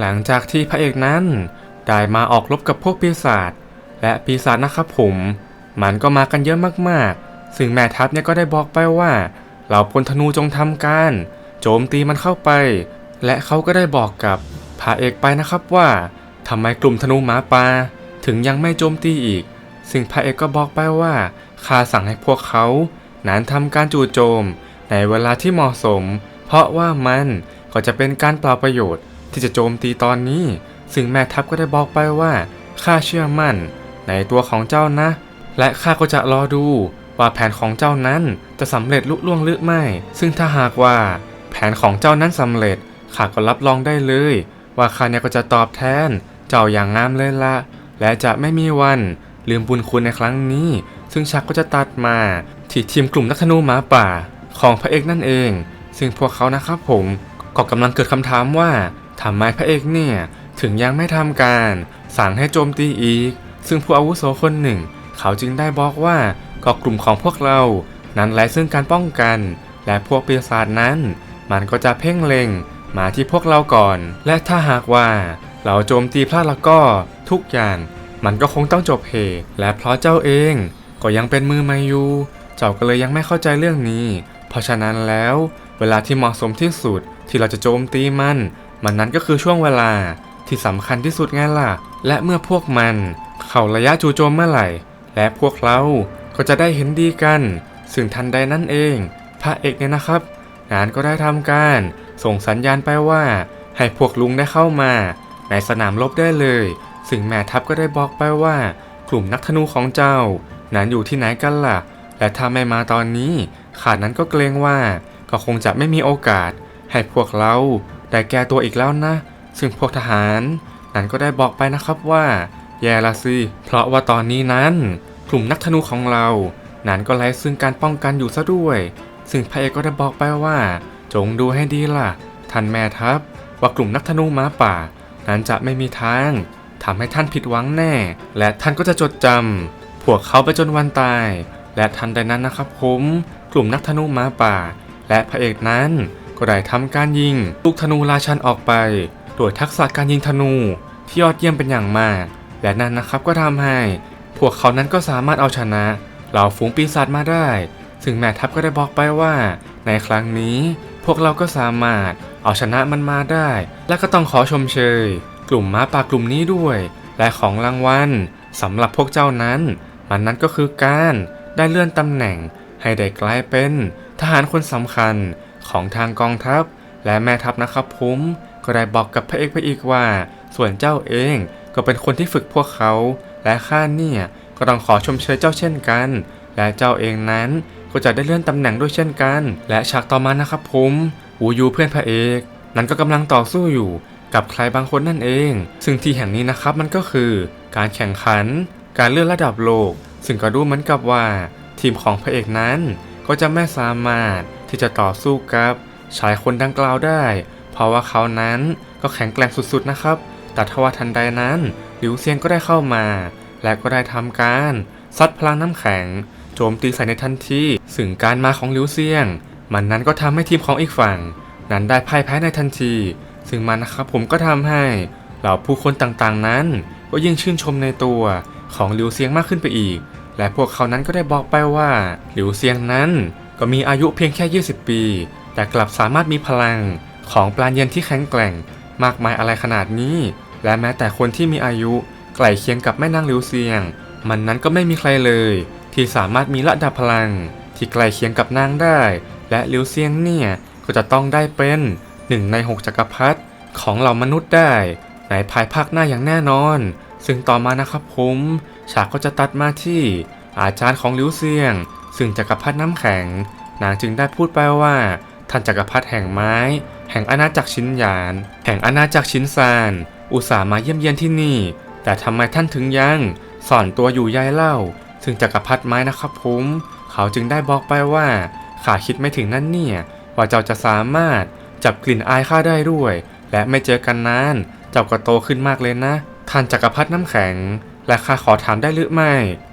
หลังจากที่พระเอกนั้น ได้มาออกรบกับพวกปีศาจและปีศาจนะครับผม มันก็มากันเยอะมากๆ ซึ่งแม่ทัพเนี่ยก็ได้บอกไปว่าเหล่าพลธนูจงทำการ โจมตีมันเข้าไป และเขาก็ได้บอกกับพระเอกไปนะครับว่าทำไมกลุ่มธนูหมาป่าถึงยังไม่โจมตีอีก ซึ่งพระเอกก็บอกไปว่าข้าสั่งให้พวกเขานั้นทำการจู่โจม ในเวลาที่เหมาะสม เพราะว่ามันก็จะเป็นการเปล่าประโยชน์ ที่จะโจมตีตอนนี้ ซึ่งแม่ทัพก็ได้บอกไปว่าข้าเชื่อมั่น ในตัวของเจ้านะ และข้าก็จะรอดูว่าแผนของเจ้านั้นจะสำเร็จลุล่วงหรือไม่ ซึ่งถ้าหากว่าแผนของเจ้านั้นสำเร็จข้าก็รับรองได้เลย ว่าข้าเนี่ยก็จะตอบแทน เจ้าอย่างงามเลยละและจะไม่มีวันลืมบุญคุณในครั้งนี้ ซึ่งชักก็จะตัดมาที่ทีมกลุ่มนักธนูหมาป่า ของพระเอกนั่นเอง ซึ่งพวกเขานะครับผมก็กำลังเกิดคำถามว่า ทำไมพระเอกเนี่ย ถึงยังไม่ทำการ สั่งให้โจมตีอีก ซึ่งผู้อาวุโสคนหนึ่ง เขาจึงได้บอกว่าก็กลุ่มของพวกเรา นั้นไร้ซึ่งการป้องกัน และพวกปีศาจนั้น มันก็จะเพ่งเล็งมาที่พวกเราก่อน และถ้าหากว่าเราโจมตีพลาดแล้วก็ทุกอย่างมันก็คงต้องจบเหตุและเพราะเจ้าเองก็ยังเป็นมือใหม่อยู่เจ้าก็เลยยังไม่เข้าใจเรื่องนี้ เพราะฉะนั้นแล้ว เวลาที่เหมาะสมที่สุดที่เราจะโจมตีมัน มันนั้นก็คือช่วงเวลาที่สำคัญที่สุดไงล่ะ และเมื่อพวกมันเข้าระยะจู่โจมเมื่อไหร่ และพวกเราก็จะได้เห็นดีกัน ซึ่งทันใดนั่นเอง พระเอกเนี่ยนะครับ งานก็ได้ทำการ ส่งสัญญาณไปว่า ให้พวกลุงได้เข้ามา ในสนามรบได้เลย ซึ่งแม่ทัพก็ได้บอกไปว่า กลุ่มนักธนูของเจ้า นั้นอยู่ที่ไหนกันล่ะ และถ้าไม่มาตอนนี้ ขาดนั้นก็เกรงว่า ก็คงจะไม่มีโอกาส ให้พวกเรา ได้แก้ตัวอีกแล้วนะ ซึ่งพวกทหารนั้นก็ได้บอกไปนะครับว่า แย่ละสิเพราะว่าตอนนี้นั้น กลุ่มนักธนูของเรา นั้นก็ไร้ซึ่งการป้องกันอยู่ซะด้วย ซึ่งพระเอกก็ได้บอกไปว่า จงดูให้ดีล่ะท่านแม่ทัพว่ากลุ่มนักธนูหมาป่า นั้นจะไม่มีทางทำให้ท่านผิดหวังแน่ และท่านก็จะจดจำพวกเขาไปจนวันตาย และทันใดนั้นนะครับผม กลุ่มนักธนูหมาป่า และพระเอกนั้น ก็ได้ทำการยิงลูกธนูราชันออกไป โดยทักษะการยิงธนูที่ยอดเยี่ยมเป็นอย่างมาก และนั่นนะครับก็ทำให้ พวกเขานั้นก็สามารถเอาชนะเหล่าฝูงปีศาจมาได้ ซึ่งแม่ทัพก็ได้บอกไปว่า ในครั้งนี้พวกเราก็สามารถเอาชนะมันมาได้ และก็ต้องขอชมเชย กลุ่มม้าป่ากลุ่มนี้ด้วย และของรางวัลสำหรับพวกเจ้านั้น มันนั้นก็คือการได้เลื่อนตำแหน่งให้ได้กลายเป็นทหารคนสำคัญ ของทางกองทัพ และแม่ทัพนะครับผมก็ได้บอกกับพระเอกไปอีกว่า ส่วนเจ้าเองก็เป็นคนที่ฝึกพวกเขา และข้าเนี่ยก็ต้องขอชมเชยเจ้าเช่นกัน และเจ้าเองนั้นก็จะได้เลื่อนตำแหน่งด้วยเช่นกัน และฉากต่อมานะครับผมอูยูเพื่อนพระเอก นั้นก็กำลังต่อสู้อยู่กับใครบางคนนั่นเอง ซึ่งที่แห่งนี้นะครับมันก็คือ การแข่งขัน การเลื่อนระดับโลก ซึ่งก็ดูเหมือนกับว่า ทีมของพระเอกนั้นก็จะไม่สามารถ ที่จะต่อสู้กับชายคนดังกล่าวได้ เพราะว่าเขานั้นก็แข็งแกร่งสุดๆนะครับ แต่ทว่าทันใดนั้นหลิวเซียงก็ได้เข้ามา และก็ได้ทำการซัดพลังน้ำแข็ง โจมตีใส่ในทันทีซึ่งการมาของหลิวเซียง มันนั้นก็ทำให้ทีมของอีกฝั่ง นั้นได้พ่ายแพ้ในทันที ซึ่งมันนะครับผมก็ทำให้เหล่าผู้คนต่างๆนั้น ก็ยิ่งชื่นชมในตัวของหลิวเซียงมากขึ้นไปอีก และพวกเขานั้นก็ได้บอกไปว่าหลิวเซียงนั้น ก็มีอายุเพียงแค่ 20 ปี แต่กลับสามารถมีพลังของปราณเย็นที่แข็งแกร่ง มากมายอะไรขนาดนี้ และแม้แต่คนที่มีอายุใกล้เคียงกับแม่นางหลิวเซียง มันนั้นก็ไม่มีใครเลย ที่สามารถมีระดับพลัง ที่ใกล้เคียงกับนางได้ และหลิวเซียงเนี่ยก็จะต้องได้เป็นหนึ่งในหกจักรพรรดิของเหล่ามนุษย์ได้ในภายภาคหน้าอย่างแน่นอน ซึ่งต่อมานะครับผม ฉากก็จะตัดมาที่อาจารย์ของหลิวเซียง ซึ่งจักรพรรดิน้ำแข็ง นางจึงได้พูดไปว่า ท่านจักรพรรดิแห่งไม้ แห่งอาณาจักรชินหยาน แห่งอาณาจักรชินซาน อุตส่าห์มาเยี่ยมเยียนที่นี่ แต่ทำไมท่านถึงยังสอนตัวอยู่ยายเล่า ซึ่งจักรพรรดิไม้นะครับผมเขาจึงได้บอกไปว่าข้าคิดไม่ถึงนั่นเนี่ยว่าเจ้าจะสามารถจับกลิ่นอายข้าได้ด้วย และไม่เจอกันนานเจ้าก็โตขึ้นมากเลยนะ ท่านจักรพรรดิน้ำแข็ง และข้าขอถามได้หรือไม่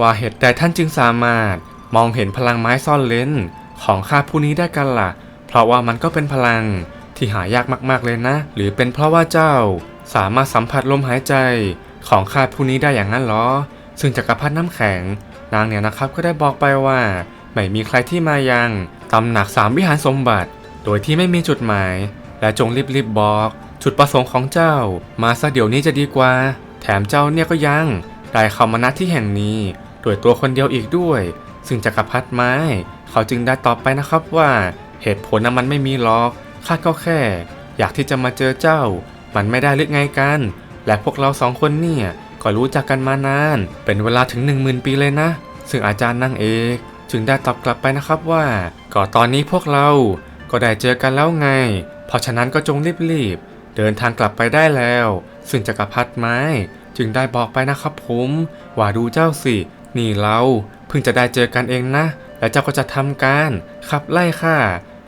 ว่าเหตุใดท่านจึงสามารถ มองเห็นพลังไม้ซ่อนเลนของข้าผู้นี้ได้กันล่ะ เพราะว่ามันก็เป็นพลังที่หายากมากๆเลยนะ หรือเป็นเพราะว่าเจ้าสามารถสัมผัสลมหายใจของข้าผู้นี้ได้อย่างนั้นเหรอ ซึ่งจักรพรรดิน้ำแข็ง นางเนี่ยนะครับก็ได้บอกไปว่า ไม่มีใครที่มายังตำหนักสามวิหารสมบัติ โดยที่ไม่มีจุดหมาย และจงรีบๆบอกจุดประสงค์ของเจ้า มาซะเดี๋ยวนี้จะดีกว่า แถมเจ้าเนี่ยก็ยังได้เข้ามาณที่แห่งนี้ โดยตัวคนเดียวอีกด้วย ซึ่งจักรพรรดิไม้ เขาจึงได้ตอบไปนะครับว่าเหตุผลนั้นมันไม่มีหรอกข้าก็แค่ อยากที่จะมาเจอเจ้า มันไม่ได้หรือไงกัน และพวกเราสองคนเนี่ยก็รู้จักกันมานาน เป็นเวลาถึง 1 0,000 ปีเลยนะ ซึ่งอาจารย์นางเอกจึงได้ตอบกลับไปนะครับว่าก็ตอนนี้พวกเราก็ได้เจอกันแล้วไง เพราะฉะนั้นก็จงรีบๆเดินทางกลับไปได้แล้ว ซึ่งจักรพรรดิไม้ จึงได้บอกไปนะครับผมว่าดูเจ้าสิ นี่เรา พิ่งจะได้เจอกันเองนะ และเจ้าก็จะทำการขับไล่ข้า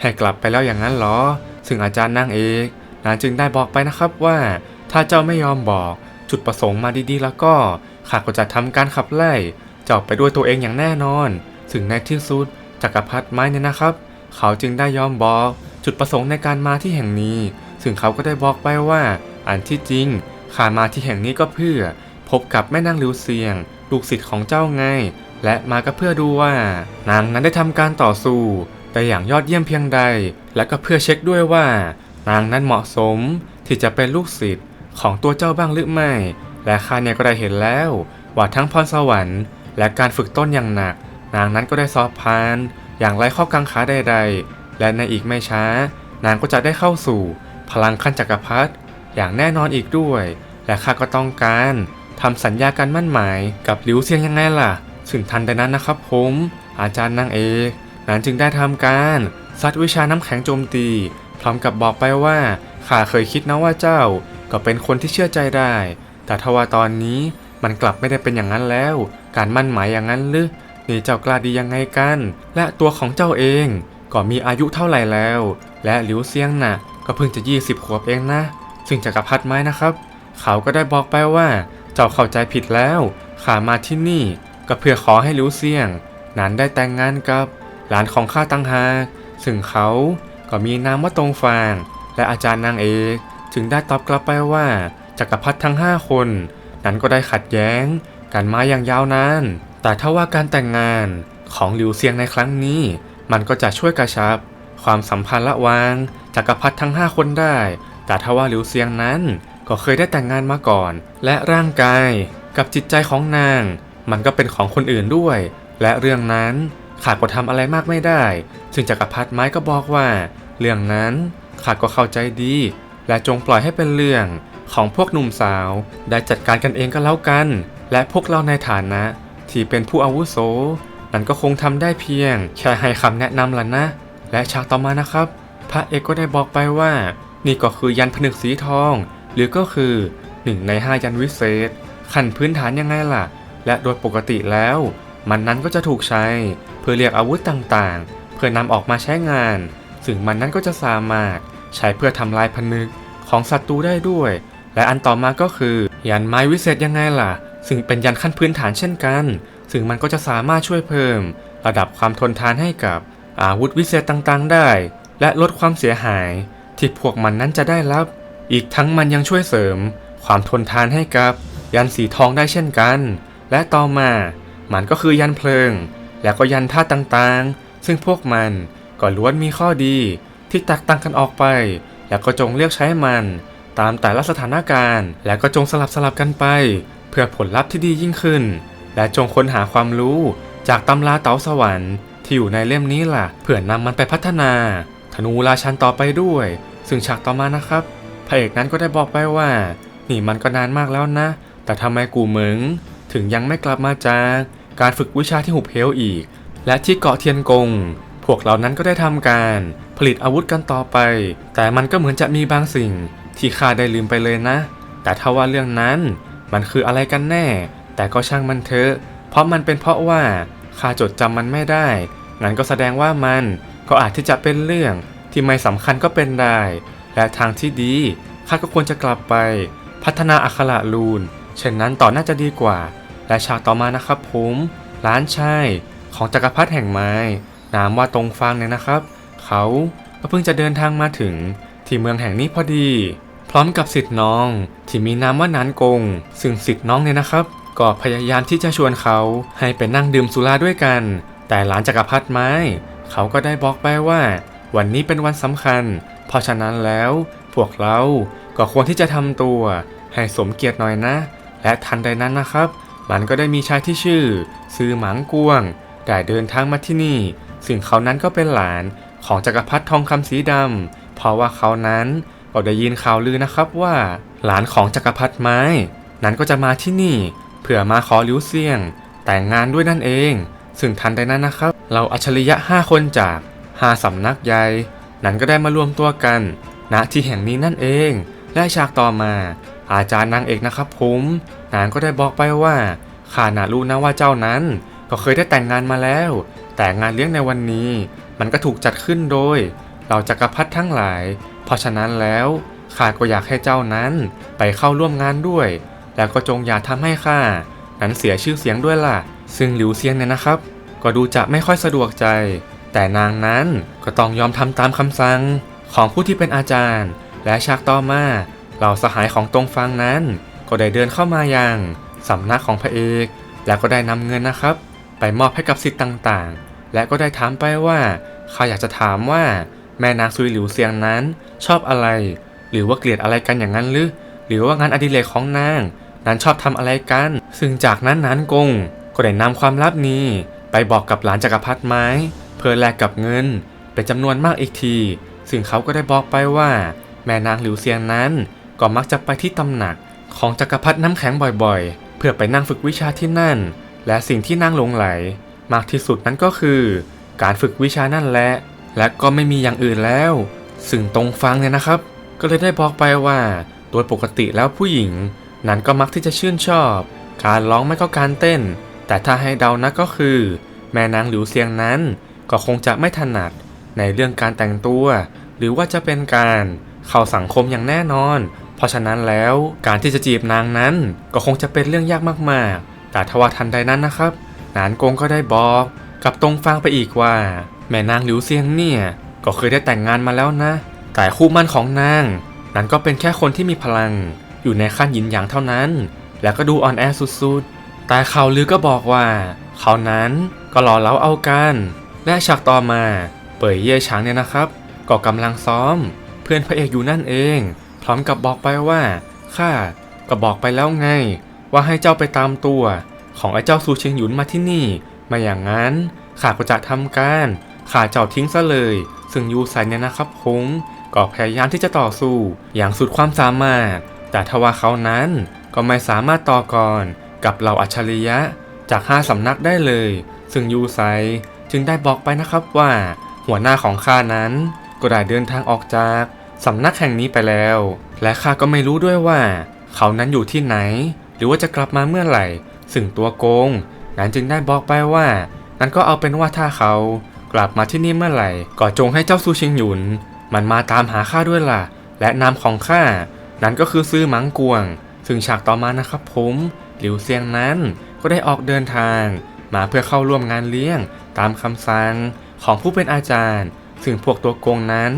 ให้กลับไปแล้วอย่างนั้นหรอ ซึ่งอาจารย์นางเอกนางจึงได้บอกไปนะครับว่า ถ้าเจ้าไม่ยอมบอกจุดประสงค์มาดีๆ แล้วก็ข้าก็จะทำการขับไล่เจ้าไปด้วยตัวเองอย่างแน่นอนซึ่งในที่สุดจักรพรรดิไม้เนี่ยนะครับ เขาจึงได้ยอมบอกจุดประสงค์ในการมาที่แห่งนี้ ซึ่งเขาก็ได้บอกไปว่า อันที่จริงข้ามาที่แห่งนี้ก็เพื่อ พบกับแม่นางลิวเซียง ลูกศิษย์ของเจ้าไง และมาก็เพื่อดูว่านางนั้นได้ทำการต่อสู้ได้อย่างยอดเยี่ยมเพียงใด และก็เพื่อเช็คด้วยว่า นางนั้นเหมาะสมที่จะเป็นลูกศิษย์ของตัวเจ้าบ้างหรือไม่ และข้าเนี่ยก็ได้เห็นแล้วว่าทั้งพรสวรรค์และการฝึกต้นอย่างหนัก นางนั้นก็ได้สอบผ่าน อย่างไรข้อกังขาใดๆ และในอีกไม่ช้า นางก็จะได้เข้าสู่ พลังขั้นจักรพรรดิอย่างแน่นอนอีกด้วย และข้าก็ต้องการทำสัญญาการมั่นหมายกับหลิวเซียงยังไงล่ะ ซึ่งทันใดนั้นนะครับผม อาจารย์นางเอกนั้นจึงได้ทำการซัดวิชาน้ำแข็งโจมตี พร้อมกับบอกไปว่าข้าเคยคิดนะว่าเจ้า ก็เป็นคนที่เชื่อใจได้ แต่ทว่าตอนนี้มันกลับไม่ได้เป็นอย่างนั้นแล้ว การมั่นหมายอย่างนั้นหรือนี่เจ้ากล้าดียังไงกัน และตัวของเจ้าเองก็มีอายุเท่าไหร่แล้ว และหลิวเซียงน่ะ ก็เพิ่งจะ 20 ขวบเองนะ ซึ่งจักรพรรดิไม้นะครับ เขาก็ได้บอกไปว่า เจ้าเข้าใจผิดแล้วข้ามาที่นี่ ก็เพื่อขอให้หลิวเซียงนั้นได้แต่งงานกับหลานของข้าตังหากซึ่งเขาก็มีนามว่าตรงฟาง และอาจารย์นางเอกจึงได้ตอบกลับไปว่าจักรพรรดิทั้ง 5 คน นั้นก็ได้ขัดแย้งกันมาอย่างยาวนาน แต่ถ้าว่าการแต่งงานของหลิวเซียงในครั้งนี้ มันก็จะช่วยกระชับ ความสัมพันธ์ระหว่างจักรพรรดิทั้ง 5 คนได้ แต่ถ้าว่าหลิวเซียงนั้นก็เคยได้แต่งงานมาก่อน และร่างกายกับจิตใจของนาง มันก็เป็นของคนอื่นด้วย และเรื่องนั้นข้าก็ทำอะไรมากไม่ได้ ซึ่งจักรพรรดิไม้ก็บอกว่า เรื่องนั้นข้าก็เข้าใจดี และจงปล่อยให้เป็นเรื่องของพวกหนุ่มสาวได้จัดการกันเองก็แล้วกัน และพวกเราในฐานะ ที่เป็นผู้อาวุโสนั้นก็คงทำได้เพียงแค่ให้คำแนะนำล่ะนะ และฉากต่อมานะครับ พระเอกก็ได้บอกไปว่า นี่ก็คือยันผนึกสีทอง หรือก็คือหนึ่งในห้ายันวิเศษ ขั้นพื้นฐานยังไงล่ะ และโดยปกติแล้ว มันนั้นก็จะถูกใช้ เพื่อเรียกอาวุธต่างๆ เพื่อนำออกมาใช้งาน ซึ่งมันนั้นก็จะสามารถใช้เพื่อทำลายผนึกของศัตรูได้ด้วย และอันต่อมาก็คือ ยันไม้วิเศษยังไงล่ะ ซึ่งเป็นยันขั้นพื้นฐานเช่นกัน ซึ่งมันก็จะสามารถช่วยเพิ่ม ระดับความทนทานให้กับอาวุธวิเศษต่างๆ ได้ และลดความเสียหาย ที่พวกมันนั้นจะได้รับ อีกทั้งมันยังช่วยเสริม ความทนทานให้กับยันสีทองได้เช่นกัน และต่อมามันก็คือยันเพลิง และก็ยันธาต่างๆ ซึ่งพวกมันก็ล้วนมีข้อดีที่แตกต่างกันออกไป แล้วก็จงเลือกใช้มัน ตามแต่ละสถานการณ์ และก็จงสลับสลับกันไป เพื่อผลลัพธ์ที่ดียิ่งขึ้น และจงค้นหาความรู้จากตำราเต๋าสวรรค์ที่อยู่ในเล่มนี้ล่ะ เพื่อนำมันไปพัฒนา ธนูราชันต่อไปด้วย ซึ่งฉากต่อมานะครับพระเอกนั้นก็ได้บอกไปว่า นี่มันก็นานมากแล้วนะ แต่ทำไมกูเหมิง ถึงยังไม่กลับมาจากการฝึกวิชาที่หุบเหวอีก และที่เกาะเทียนกง พวกเหล่านั้นก็ได้ทำการผลิตอาวุธกันต่อไป แต่มันก็เหมือนจะมีบางสิ่งที่ข้าได้ลืมไปเลยนะ แต่ถ้าว่าเรื่องนั้นมันคืออะไรกันแน่ แต่ก็ช่างมันเถอะ เพราะมันเป็นเพราะว่าข้าจดจำมันไม่ได้ งั้นก็แสดงว่ามันก็อาจที่จะเป็นเรื่องที่ไม่สำคัญก็เป็นได้ และทางที่ดีข้าก็ควรจะกลับไป พัฒนาอักขระลูน เช่นนั้นต่อน่าจะดีกว่า และฉากต่อมานะครับผมร้านชายของจักรพรรดิแห่งไม้ นามว่าตรงฟางเนี่ยนะครับ เขาก็เพิ่งจะเดินทางมาถึงที่เมืองแห่งนี้พอดี พร้อมกับสิทธิ์น้อง ที่มีนามว่านานกง ซึ่งสิทธิ์น้องเนี่ยนะครับ ก็พยายามที่จะชวนเขาให้ไปนั่งดื่มสุราด้วยกัน แต่หลานจักรพรรดิไม้ เขาก็ได้บอกไปว่า วันนี้เป็นวันสำคัญ เพราะฉะนั้นแล้วพวกเราก็ควรที่จะทำตัวให้สมเกียรติหน่อยนะ และทันใดนั้นนะครับ มันก็ได้มีชายที่ชื่อ ซือหมางกวงได้เดินทางมาที่นี่ ซึ่งเขานั้นก็เป็นหลานของจักรพรรดิทองคำสีดำเพราะว่าเขานั้นก็ได้ยินข่าวลือนะครับว่า หลานของจักรพรรดิไม้ นั้นก็จะมาที่นี่เพื่อมาขอลิ้วเซียง แต่งงานด้วยนั่นเอง ซึ่งทันใดนั้นนะครับ เราอัจฉริยะ 5 คนจากห้าสำนักใหญ่นั้นก็ได้มารวมตัวกันณที่แห่งนี้นั่นเองและฉากต่อมา อาจารย์นางเอกนะครับผมนางก็ได้บอกไปว่าข้าน่ารู้นะว่าเจ้านั้น ก็เคยได้แต่งงานมาแล้ว แต่งานเลี้ยงในวันนี้ มันก็ถูกจัดขึ้นโดยเราจักรพรรดิทั้งหลาย เพราะฉะนั้นแล้วข้าก็อยากให้เจ้านั้นไปเข้าร่วมงานด้วย แล้วก็จงอย่าทำให้ข้านั้นเสียชื่อเสียงด้วยล่ะ ซึ่งหลิวเซียงเนี่ยนะครับ ก็ดูจะไม่ค่อยสะดวกใจ แต่นางนั้นก็ต้องยอมทำตามคำสั่งของผู้ที่เป็นอาจารย์ และฉากต่อมา เหล่าสหายของตรงฟังนั้น ก็ได้เดินเข้ามายังสำนักของพระเอก แล้วก็ได้นำเงินนะครับ ไปมอบให้กับสิทธิ์ต่างๆ และก็ได้ถามไปว่าเขาอยากจะถามว่าแม่นางซุยหลิวเซียงนั้น ชอบอะไร หรือว่าเกลียดอะไรกันอย่างนั้นหรือหรือว่างานอดิเรกของนาง นั้นชอบทำอะไรกัน ซึ่งจากนั้นนานกง ก็ได้นำความลับนี้ ไปบอกกับหลานจักรพรรดิไม้ เพื่อแลกกับเงินเป็นจำนวนมากอีกที ซึ่งเขาก็ได้บอกไปว่า แม่นางหลิวเซียงนั้น ก็มักจะไปที่ตำหนักของจักรพรรดิน้ำแข็งบ่อยๆ เพื่อไปนั่งฝึกวิชาที่นั่น และสิ่งที่นั่งลงไหล มากที่สุดนั้นก็คือ การฝึกวิชานั่นแหละ และก็ไม่มีอย่างอื่นแล้ว ซึ่งตรงฟังเนี่ยนะครับ ก็เลยได้บอกไปว่า โดยปกติแล้วผู้หญิง นั้นก็มักที่จะชื่นชอบ การร้องไม่ก็การเต้น แต่ถ้าให้เดานะก็คือ แม่นางหลิวเซียงนั้น ก็คงจะไม่ถนัดในเรื่องการแต่งตัว หรือว่าจะเป็นการเข้าสังคมอย่างแน่นอน เพราะฉะนั้นแล้วการที่จะจีบนางนั้นก็คงจะเป็นเรื่องยากมากๆ แต่ทว่าทันใดนั้นนะครับ นานกงก็ได้บอกกับตรงฟังไปอีกว่า แม่นางหลิวเซียงเนี่ยก็เคยได้แต่งงานมาแล้วนะ แต่คู่มั่นของนางนั้นก็เป็นแค่คนที่มีพลัง อยู่ในขั้นหยินหยางเท่านั้น แล้วก็ดูอ่อนแอสุดๆ แต่ข่าวลือก็บอกว่าเขานั้นก็หล่อเล้าเอากันและฉากต่อมาเป่ยเย่ฉางเนี่ยนะครับ ก็กำลังซ้อม เพื่อนพระเอกอยู่นั่นเอง ร้อมกับบอกไปว่าข้าก็บอกไปแล้วไง ว่าให้เจ้าไปตามตัว ของไอ้เจ้าซูเชียงหยุนมาที่นี่ มาอย่างนั้นข้าก็จะทำการข่าเจ้าทิ้งซะเลย ซึ่งยูไซเนี่ยนะครับคงก็พยายามที่จะต่อสู้อย่างสุดความสามารถ แต่ทว่าเขานั้นก็ไม่สามารถต่อกรกับเหล่าอัจฉริยะจากห้าสำนักได้เลย ซึ่งยูไซจึงได้บอกไปนะครับว่า หัวหน้าของข้านั้นก็ได้เดินทางออกจาก สำนักแห่งนี้ไปแล้ว และข้าก็ไม่รู้ด้วยว่า เขานั้นอยู่ที่ไหน หรือว่าจะกลับมาเมื่อไหร่ ซึ่งตัวโกง นั้นจึงได้บอกไปว่า นั้นก็เอาเป็นว่าถ้าเขา กลับมาที่นี่เมื่อไหร่ ก็จงให้เจ้าซูชิงหยุน มันมาตามหาข้าด้วยล่ะ และนามของข้า นั้นก็คือซื้อหมังกวง ซึ่งฉากต่อมานะครับผมหลิวเซียงนั้นก็ได้ออกเดินทาง มาเพื่อเข้าร่วมงานเลี้ยงตามคำสั่งของผู้เป็นอาจารย์ ซึ่งพวกตัวโกงนั้น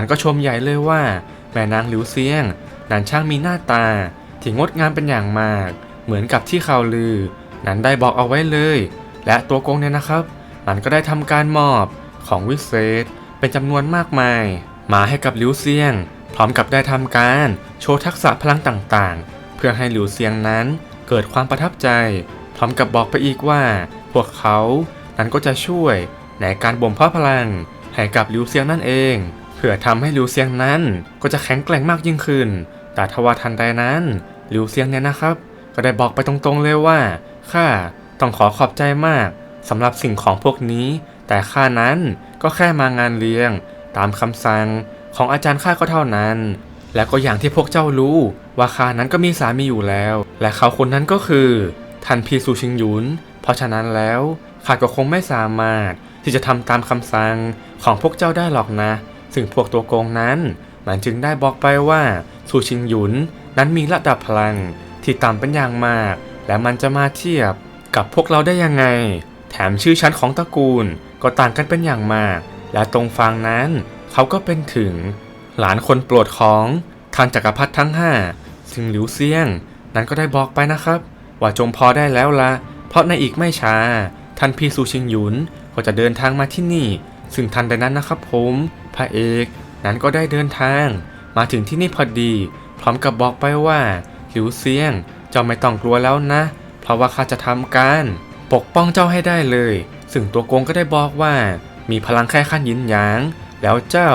มันก็ชมใหญ่เลยว่า แม่นางหลิวเซียงนั้นช่างมีหน้าตา ที่งดงามเป็นอย่างมาก เหมือนกับที่ข่าวลือ นั้นได้บอกเอาไว้เลย และตัวโกงเนี่ยนะครับ มันก็ได้ทำการมอบของวิเศษ เป็นจำนวนมากมาย มาให้กับหลิวเซียง พร้อมกับได้ทำการโชว์ทักษะพลังต่างๆ เพื่อให้หลิวเซียงนั้นเกิดความประทับใจ พร้อมกับบอกไปอีกว่า พวกเขานั้นก็จะช่วยในการบ่มเพาะพลังให้กับหลิวเซียงนั่นเอง เพื่อทำให้หลิวเซียงนั้นก็จะแข็งแกร่งมากยิ่งขึ้น แต่ทว่าทันใดนั้นหลิวเซียงเนี่ยนะครับ ก็ได้บอกไปตรงๆเลยว่าข้าต้องขอขอบใจมากสำหรับสิ่งของพวกนี้ แต่ข้านั้นก็แค่มางานเลี้ยง ตามคำสั่งของอาจารย์ข้าก็เท่านั้น และก็อย่างที่พวกเจ้ารู้ ว่าข้านั้นก็มีสามีอยู่แล้ว และเขาคนนั้นก็คือท่านพีซูชิงยุน เพราะฉะนั้นแล้วข้าก็คงไม่สามารถที่จะทำตามคำสั่งของพวกเจ้าได้หรอกนะ ซึ่งพวกตัวโกงนั้น มันจึงได้บอกไปว่าซูชิงหยุนนั้นมีระดับพลังที่ต่ำเป็นอย่างมาก และมันจะมาเทียบกับพวกเราได้ยังไง แถมชื่อชั้นของตระกูลก็ต่างกันเป็นอย่างมาก และตรงฟังนั้นเขาก็เป็นถึง หลานคนโปรดของท่านจักรพรรดิทั้งห้าซึ่งหลิวเซียง นั้นก็ได้บอกไปนะครับ ว่าจงพอได้แล้วละเพราะในอีกไม่ช้า ท่านพี่ซูชิงหยุนก็จะเดินทางมาที่นี่ ซึ่งทันใดนั้นนะครับผม พระเอกนั้นก็ได้เดินทางมาถึงที่นี่พอดี พร้อมกับบอกไปว่าหลิวเซียงเจ้าไม่ต้องกลัวแล้วนะ เพราะว่าข้าจะทำการ ปกป้องเจ้าให้ได้เลย ซึ่งตัวโกงก็ได้บอกว่า มีพลังแค่ขั้นยินหยาง แล้วเจ้า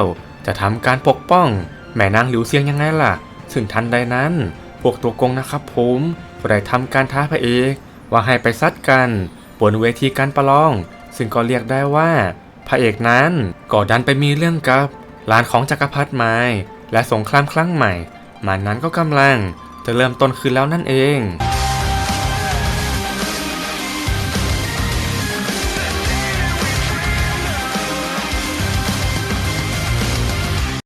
จะทำการปกป้อง แม่นางหลิวเซียงยังไงล่ะ ซึ่งทันใดนั้น พวกตัวโกงนะครับผมก็ได้ทำการท้าพระเอกว่าให้ไปซัดกัน บนเวทีการประลอง ซึ่งก็เรียกได้ว่า พระเอกนั้นก็ดันไปมีเรื่องกับหลานของจักรพรรดิไม้และสงครามครั้งใหม่ มันนั้นก็กำลังจะเริ่มต้นขึ้นแล้วนั่นเอง